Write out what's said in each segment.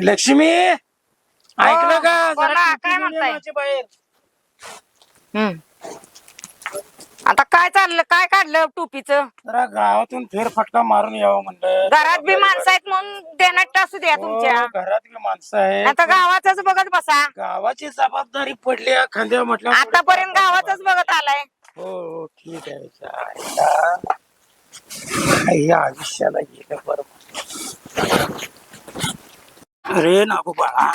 लक्ष्मी ऐकलं का? बोला, जरा काय म्हणताय? बाहेर. हम्म. आता काय चाललं? काय काढलं टोपीचं? जरा गावातून फेरफटका मारून यावं म्हणलं. घरात बी माणसं आहेत म्हणून देण्यात असू द्या तुमच्या. हो, घरातली माणसं आहे आता गावाच बघत बसा. गावाची जबाबदारी पडली खांद्यावर म्हटलं आतापर्यंत गावाच बघत आलाय. हो हो, ठीक आहे या आयुष्याला गेलं बरोबर अरे नागू बाळा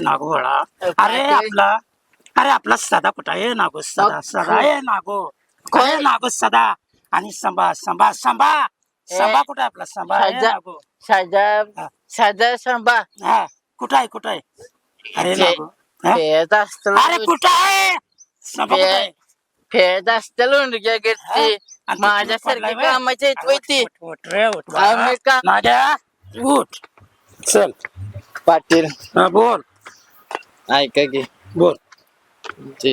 नागू बाळा अरे आपला अरे आपला सदा कुठं? आहे नागू सदा सदा आहे नागू अरे नागू सदा आणि संभा संभा संभा संभा कुठं आहे आपला? संभा आहे सदा. नागू. साधा हा. साधा सांबा हा कुठं आहे कुठं आहे? अरे ते- नागू हा? फेरत असतं अरे कुठं आहे? संभा कुठं आहे? फेरत असतं लोंडक्या? करते आणि तू माझ्यासारखी पडलाय? कामाची आहेत अरे होय ती उठ, उठ रे, उठ बाळा. आम्ही का- नाग्या, उठ. चल. पाटील. हा, बोल. ऐका की. बोल. ते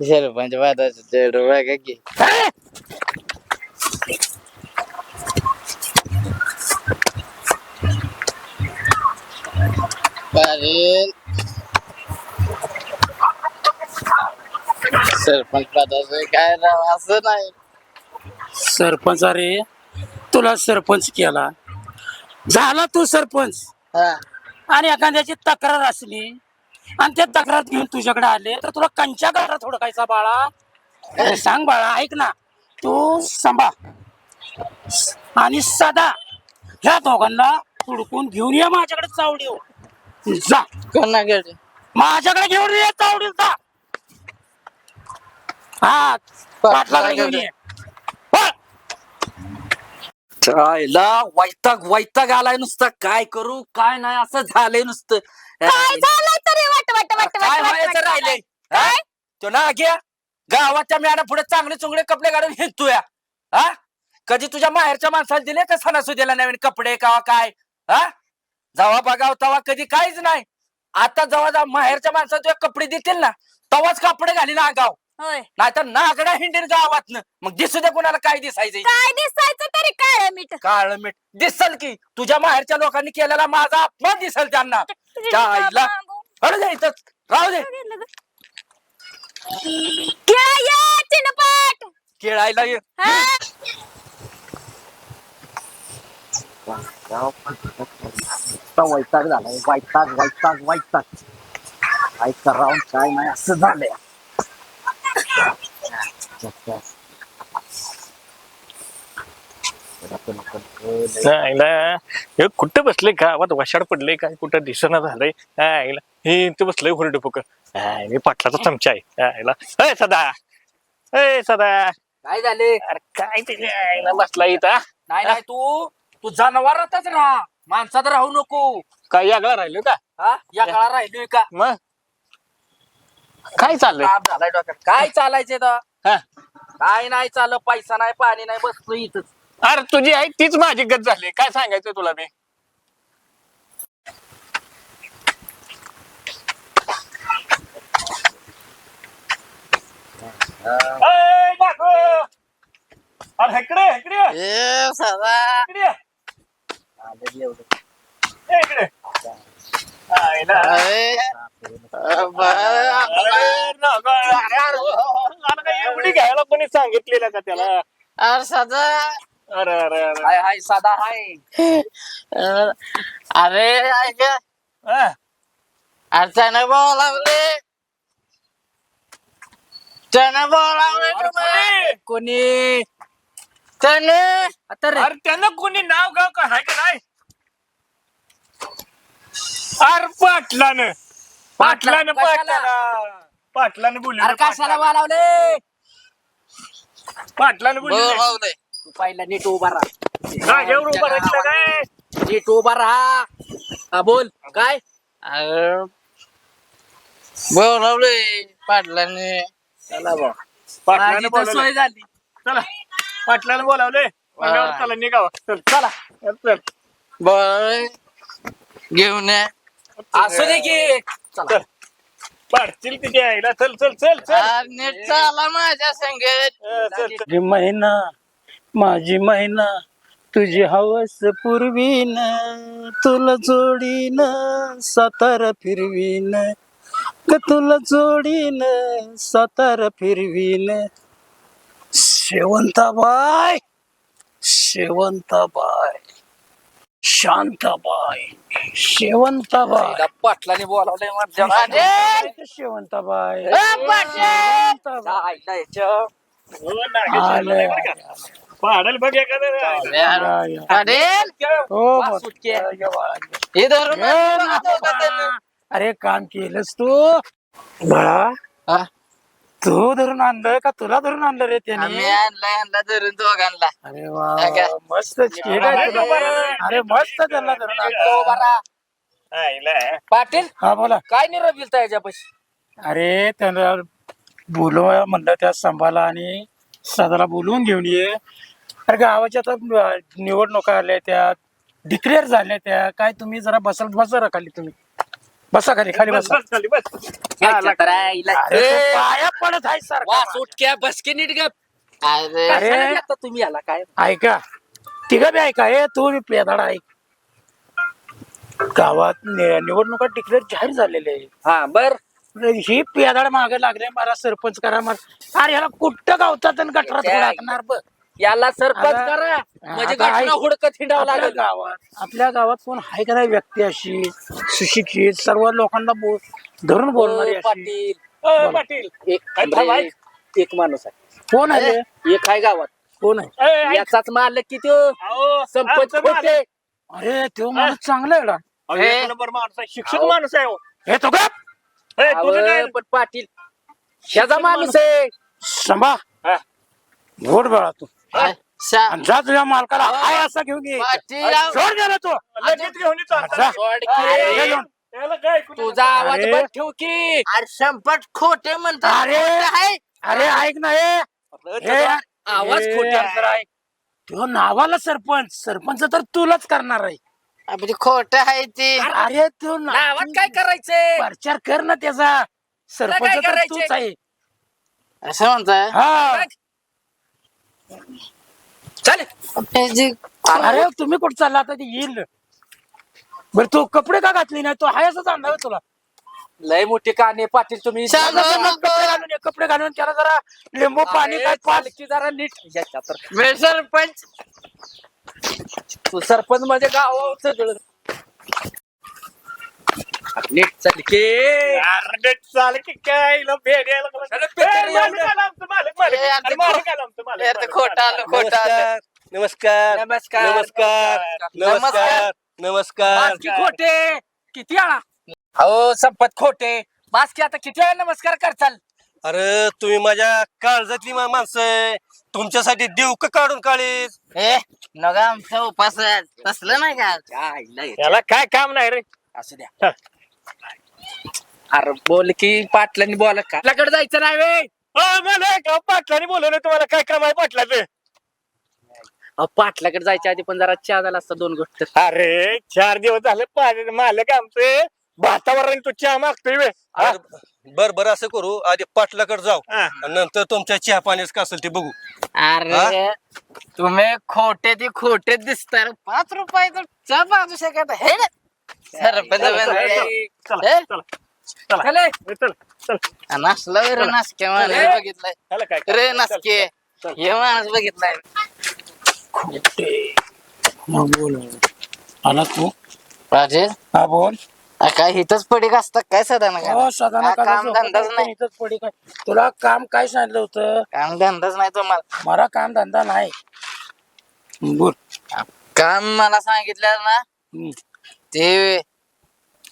सरपंच पदाचं तेवढं बघा की? पाटील. सरपंच पदाचं काय राव असं नाही. सरपंच अरे तुला सरपंच केला. झाला तू सरपंच. हा. आणि एखाद्याची तक्रार असली आणि त्या तक्रार घेऊन तुझ्याकडे आले तर तुला कंच्या घरात थोडं खायचा बाळा. अरे सांग बाळा ऐक ना. तू संभा आणि सदा ह्या दोघांना हुडकून घेऊन ये माझ्याकडे चावडी जा. माझ्याकडे घेऊन ये चावडी जा. हा पाटलाकडे घेऊन ये. आईला वैताग वैताग आलाय नुसतं. काय करू? काय नाही असं झालंय नुसतं. काय झालंय तरी? वाट वाट वाट काय वाट व्हायचं राहिलंय? हा? तो ना घ्या गावाच्या मॅडम पुढे चांगले चुंगले कपडे काढून हिंडतोय. हा? कधी तुझ्या माहेरच्या माणसाला दिले का सणासुदीला नवीन कपडे का काय? हा? जेव्हा बघाव तेव्हा कधी काहीच नाही. आता जेव्हा जेव्हा माहेरच्या माणसाला तुझ्या कपडे देतील ना तेव्हाच कपडे घाली ना गाव होय. नाहीतर नागडा हिंडीन गावातनं. मग दिसू दे कोणाला काय दिसायचं काय दिसायचं तरी काळ मीठ. काळ मीठ. दिसल की. तुझ्या माहेरच्या लोकांनी केलेला माझा अपमान दिसल त्यांना. त्या आईला जा इथंच राहू दे. चिनपाट. खेळायला ये. वैताग झालाय. वैताग वैताग वैताग. काय करावं काय नाही असं झालंय. आईला हे कुठं बसले गावात? वशाड पडले काय? कुठं दिसना झालंय? आईला हे इथं बसलंय हुरडे फुक. मी पाटलाचा चमचा आहे. आईला अय सदा. अय सदा. काय झाले? अरे काय ते आईला बसला इथं नाही नाही तू तू जनावरातच राहा. माणसात राहू नको. काय यागळा राहिलो का? हा या काळा राहिलोय का? मग? काय चाललंय? ताप झालाय डोक्यात. काय चालायचे तर हा. काय नाही चाललं पैसा नाही पाणी नाही बसतो इथंच. अरे तुझी आई तीच माझी गत झाली. काय सांगायचं तुला मी? अय, बापू! अरे इकडे इकडे! ये, ए सदा इकडे ये. अरे एवढी घ्यायला कोणी सांगितलेलं का त्याला अरे सदा अरे अरे अरे हाय हाय साधा हाय अरे ऐका हा. अचानक बोलावले त्यानं बोलावले अरे, कोणी? कोणी त्याने आता रे अरे त्यानं कोणी नाव गाव का हाय का नाही अरे पाटलानं. पाटलानं कशाला? पाटलानं. पाटलानं अरे बोलले कशाला बोलावले? पाटलानं बोलले बोलावले तू पहिला नीट उभा राहा. एवढं उभं राहिलं काय? नीट उभा राहा. हा बोल. काय? अरे बोलावले पाटलाने. चला बा पाटलानं माझी तर बोलावलं. सोय झाली. चला. पाटलानं बोलावले. म्हणल्यावर. चला निघावं. चल चला. चल बोलावले घेऊन ये. असू दे की. चला. पाडतील तिथे यायला चल चल चल चल. अरे नीट चाला माझ्या संगत अं, चल चल. माझी महिना माझी महिना तुझी हवस पूर्वीन तुला जोडीन सातारा फिरवीन. क तुला जोडीन सातारा फिरवीन? शेवंताबाय शेवंताबाय शांताबाय शेवंताबाय तिला पाटलाने बोलावलंय माझ्या शेवंताबाई. हो, आले, बघ एखादं. या, या. हो वास बघ. सुटके. या, या बाळा. हे धरून ए, नागोबा. अरे काम केलंस तू बाळा हा? तू धरून आणलं का तुला धरून आणलं रे त्याने? आम्ही आणलाय आणला धरून दोघांना. अरे वा हा का? मस्त तुला. अरे मस्त त्याला धरून आणलं बरा. आईला. पाटील हा बोला. काय निरोप दिलता याच्यापाशी? अरे त्याला बोलव म्हणलं त्या संभाला आणि सदाला बोलवून घेऊन ये. अरे गावाच्या आता निवडणुका आल्या त्या डिक्लेअर झाल्या त्या. काय तुम्ही जरा बसाल बसा खाली तुम्ही. बसा खाली खाली बस बसा. बस खाली बस. तो ए, पाया पडत आहे सारखा. वास उठक्या बसके नीट गप. अरे. अरे. तुम्ही याला काय? ऐका तिघ बी ऐका हे तू बी पेदाडा ऐक. गावात नि- निवडणुका डिक्लेअर जाहीर झालेले आहे हा बर. ही पेदाड मागे लागले मला सरपंच करा मला अरे ह्याला कुठं गावतात आणि गटरात टाकणार बघ. याला सरपंच आता- करा. म्हणजे आता घटना ऐक. हुडकत हिंडावं आपल्या लागेल. गावात आपल्या गावात कोण आहे का नाही व्यक्ती अशी? सुशिक्षित सर्व लोकांना बोल धरून बोलणारी ओ, अशी. पाटील. अ, पाटील. एक काय थांबा. एक माणूस आहे. कोण आहे? एक आहे गावात. कोण आहे? ए, ऐक. याचाच मालक किती अहो, संपत आमचं. खोटे. अरे तो माणूस चांगला आहे अहो, हे. नंबर माणूस आहे. शिक्षक अहो. माणूस आहे हो. हे तो का ए, तुझं काय? अहो, पण पाटील ह्याचा माणूस आहे. संभा हा. घोड बाळा तू. शा आणि जा तुझ्या मालकाला. हाय असा घेऊन ये. पाटील सोड गेला तो. लगेच घेऊन येतो आता. जा. सोड की. अरे, ये घेऊन. याला काय कुठं- तुझा आवाज अरे. बंद ठेव की. अरे संपट खोटे म्हणतात. अरे. आहे. अरे ऐक ना हे. हे. आवाज हे, खोटे. तो नावाला सरपंच. सरपंच तर तुलाच करणार आहे. आपली खोट आहे ते. अरे तो ना- नावात काय करायचंय? प्रचार कर ना त्याचा. सरपंच तर करायचंय? तूच आहे. असं म्हणताय? हा. चालेल. अरे तुम्ही कुठं चालला आता? ते येईल. बर तू कपडे का घातले नाही? तो हाय असं आणणार तुला. लय मोठी काने पाटील तुम्ही. कपडे. घालून ये, कपडे घालून त्याला जरा लिंबू पाणी काय पाच पालखी जरा नीट. याच्या तर. वेळ सरपंच. तू सरपंच म्हणजे गाव नीट चाल की. अरे, चाल की काय? खोटं. खोटं नमस्कार नमस्कार नमस्कार. नमस्कार नमस्कार. खोटे. किती आळा हो संपत खोटे. बासकी आता किती वेळा नमस्कार करचाल अरे तुम्ही माझ्या काळजातली माणसं आहे. तुमच्यासाठी देव का काढून काढीस ए नका आमचा उपास तसलं नाही का? याला काय काम नाही रे? असू द्या. अरे बोल की पाटलांनी बोला का? आपल्याकडे जायचं नाही वे. अहो, पाटलाने बोलवलं तुम्हाला काय काम आहे पाटलाचं? अहो, पाटलाकडे जायच्या आधी पण जरा चहा झाला असता दोन गोष्ट. अरे चार दिवस झाले पा- मालक आमचे वातावरण तू चहा मागतोय बे. हा? बर बर असं करू. आधी पाटलाकडे जाऊ. हा. आणि नंतर तुमच्या चहा पाण्यास का असेल ते बघू. अरे तुम्ही खोटे ते खोटे दिसतात पाच रुपयाचं चा बाजू शकत हे ना? सरपंच चला, बनते. चला, ए? चला, चला. चले. ए, चल चल. नसलं रे नासके माणूस ए? बघितलंय. याला काय रे? नासके. हे माणूस बघितलाय. मग बोल. आला तू? राजे? हा बोल. काय हिथच पडीक असतात काय सदा हो सदा काम धंदाच नाही. पडी काय? तुला काम काय सांगितलं होतं? काम धंदाच नाही तुम्हाला. मला काम धंदा नाही. बोल. काम मला सांगितलं ना हम्म. ते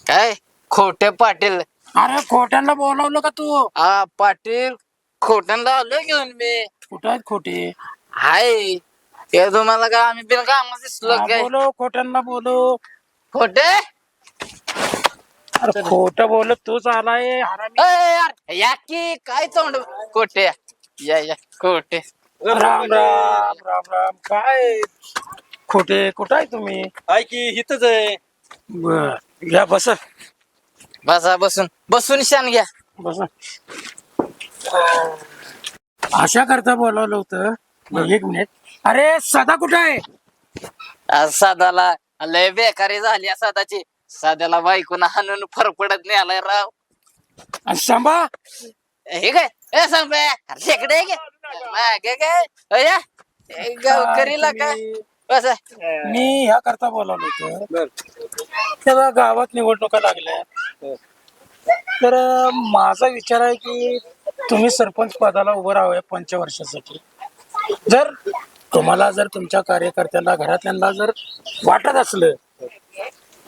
काय? खोटे पाटील. अरे खोट्यांना बोलावलं का तू? हा पाटील खोट्यांना आलो घेऊन मी. कुठं आहेत खोटे? हाय ते तुम्हाला का आम्ही बिन काम दिसलो हा, काय? बोलो खोट्यांना बोलो. खोटे? अरे खोट बोलत तूच आलाय हरामी. अय, यार, या की काय तोंड? खोटे या या खोटे. राम राम राम राम काय? खोटे कुठं आहे तुम्ही? आहे की हिथच आहे. बर घ्या बस. बसा बसून. बसून शान घ्या. बस. आशा करता बोलावलं होतं. एक मिनिट. अरे सदा कुठं आहे? आज सादाला लय बेकारी झाली या सादाची. साध्याला बायकोनं हाणून फरफडत नाही आलाय राव. आणि सांभा हे काय? ए शेकडे मागे काय? अय्या, ए, गावकरीला काय? बस. मी ह्या करता बोलावलं होतं. गावात निवडणुका लागल्या. तर माझा विचार आहे की तुम्ही सरपंच पदाला उभं राहावं पंचवर्षासाठी. जर तुम्हाला जर तुमच्या कार्यकर्त्यांना घरातल्यांना जर वाटत असलं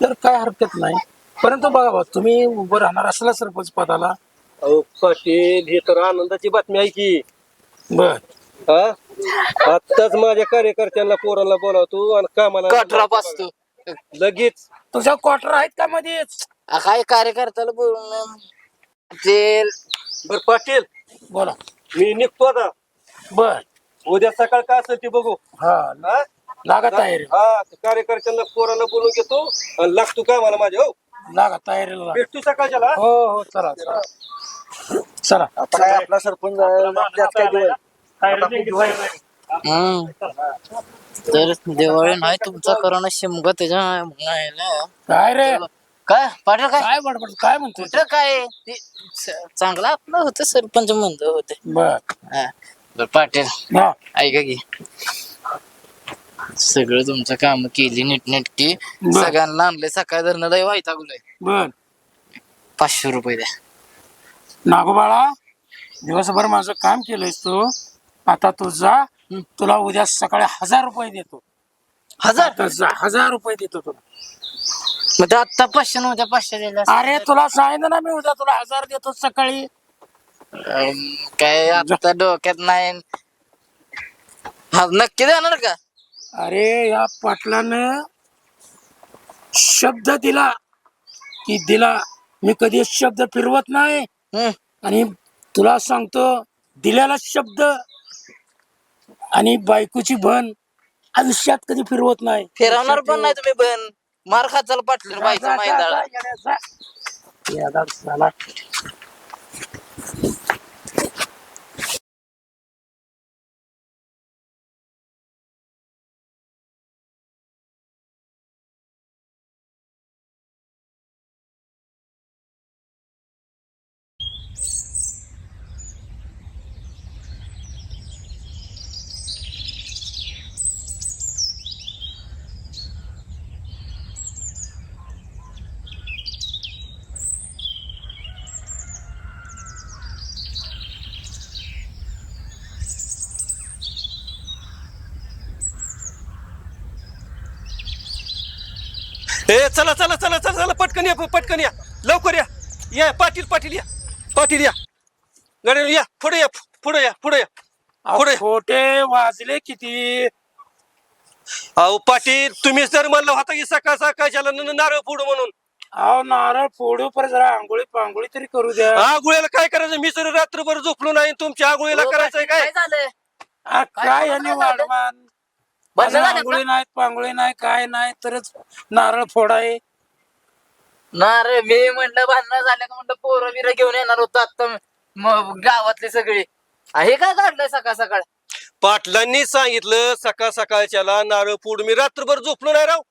तर काय हरकत नाही. परंतु बघा बा, तुम्ही उभं राहणार असला सरपंच पदाला. अहो पाटील ही तर आनंदाची बातमी आहे की. बर. हा? आत्ताच माझ्या कार्यकर्त्यांना पोरांना बोलावतो आणि कामाला बसतो. लगेच. तुझ्या क्वार्टर आहेत का मध्येच? आ, काय कार्यकर्त्याला बोलून ते बर पाटील. बोला. मी निघतो आता. बर. उद्या सकाळ काय असेल ते बघू. हा. हा? लागा तयारी. हा कार्यकर्त्यांना पोरांना बोलून घेतो. आणि लागतो कामाला माझ्या हो? लागा तयारीला लागा. भेटतो सकाळच्याला? हा? हो हो चला चला. चला. आता काय आपला सरपंच त्यात काय दिवाळी? हम्म. तर दिवाळी नाही तुमचा करोना शिमगा त्याच्या काय रे? काय? पाटील काय? काय बडबड? काय म्हणतोय? कुठं काय? ते चांगलं आपलं होतं सरपंच म्हणतो होते. बर. हा. बरं, पाटील हा. ऐका की. सगळं तुमचं काम केली नीटनेटकी. बर. सगळ्यांना आणलंय. सकाळ धरणं लय वाईटागलोय बर. पाचशे रुपये द्या. नागोबाळा दिवसभर माझं काम केलंयस तू. आता तू जा. तुला उद्या सकाळी हजार रुपये देतो. हजार? आता जा, हजार रुपये देतो तुला. मग ते आत्ता पाचशे नव्हत्या पाचशे असत्या. अरे तुला सांगितलं ना मी उद्या तुला हजार देतो सकाळी. काय आता डोक्यात नाही. हा नक्की देणार का? अरे या पाटलानं शब्द दिला की दिला. मी कधी शब्द फिरवत नाही. हम्म. आणि तुला सांगतो दिलेला शब्द आणि बायकोची भन आयुष्यात कधी फिरवत नाही. फिरवणार पण नाही तुम्ही बन मार पाटलं जा, बाईचं जा, ए चला चला चला चला चला पटकन या पटकन या. लवकर या. या पाटील पाटील या. पाटील या. गाडी या पुढे या पुढे या पुढे या. पुढे. खोटे वाजले किती? अहो पाटील तुम्ही जर म्हणलं होता की सकाळ सकाळच्या नारळ पुढं म्हणून. अहो नारळ फोडू पर जरा आंघोळी पांघोळी तरी करू द्या. आगुळ्याला काय करायचं? मी जर रात्रभर झोपलो नाही तुमच्या आगुळीला करायचंय काय? झालंय? आ, काय यांनी वाढवान बंद आंघोळी नाहीत पांघोळी नाही काय नाही तरच नारळ फोडाय ना रे मी म्हणलं भांडणं झालं का म्हणलं पोरं बिरं घेऊन येणार होतो आता. मग गावातले सगळे. आ, हे काय काढलंय सकाळ सकाळ? पाटलांनी सांगितलं सकाळ सकाळच्याला नारळ पुढ मी रात्रभर झोपलो नाही राव.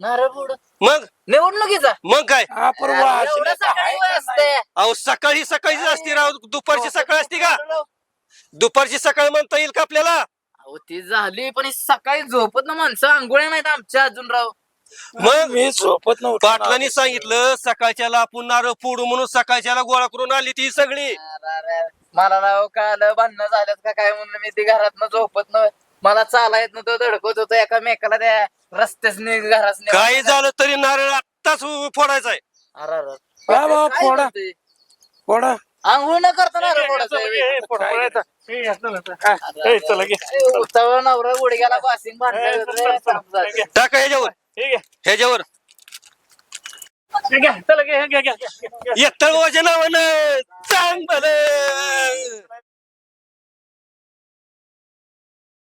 नारळ पुढं मग? निवडणुकीचा मग काय? एवढं तर सकाळी आहे वय का असते. नाही? अहो सकाळी सकाळीच असते राव. दुपारची सकाळ असते का? दुपारची सकाळ म्हणता येईल का आपल्याला? अहो ती झाली पण ही सकाळी झोपत ना माणसं. आंघोळ्या नाहीत आमच्या अजून राव. मग मी झोपत नव्हतो पाटलांनी सांगितलं सकाळच्याला आपण नारळ फोडू म्हणून सकाळच्याला गोळा करून आली ती सगळी. अरे, मला राव काल भांडणं झाल्यात का काय म्हणून मी ती घरात झोपत न मला चाला येत नव्हतं धडकत होतो. एका मेकाला त्या रस्त्याच घरात काही झालं तरी नारळ आत्ताच फोडायचा आहे. बाबा, फोडा. फोडा. आंघोळ न करता नारळ फोडायचं चला. घे उतावळा नवरा गुडघ्याला बासिंग बांधलं टाका ह्याच्यावर. ठीक आहे ह्याच्यावर. घ्या, घ्या, चला घ्या घ्या घ्या. घ्या. येत्तळवाच्या नावानं चांग भलं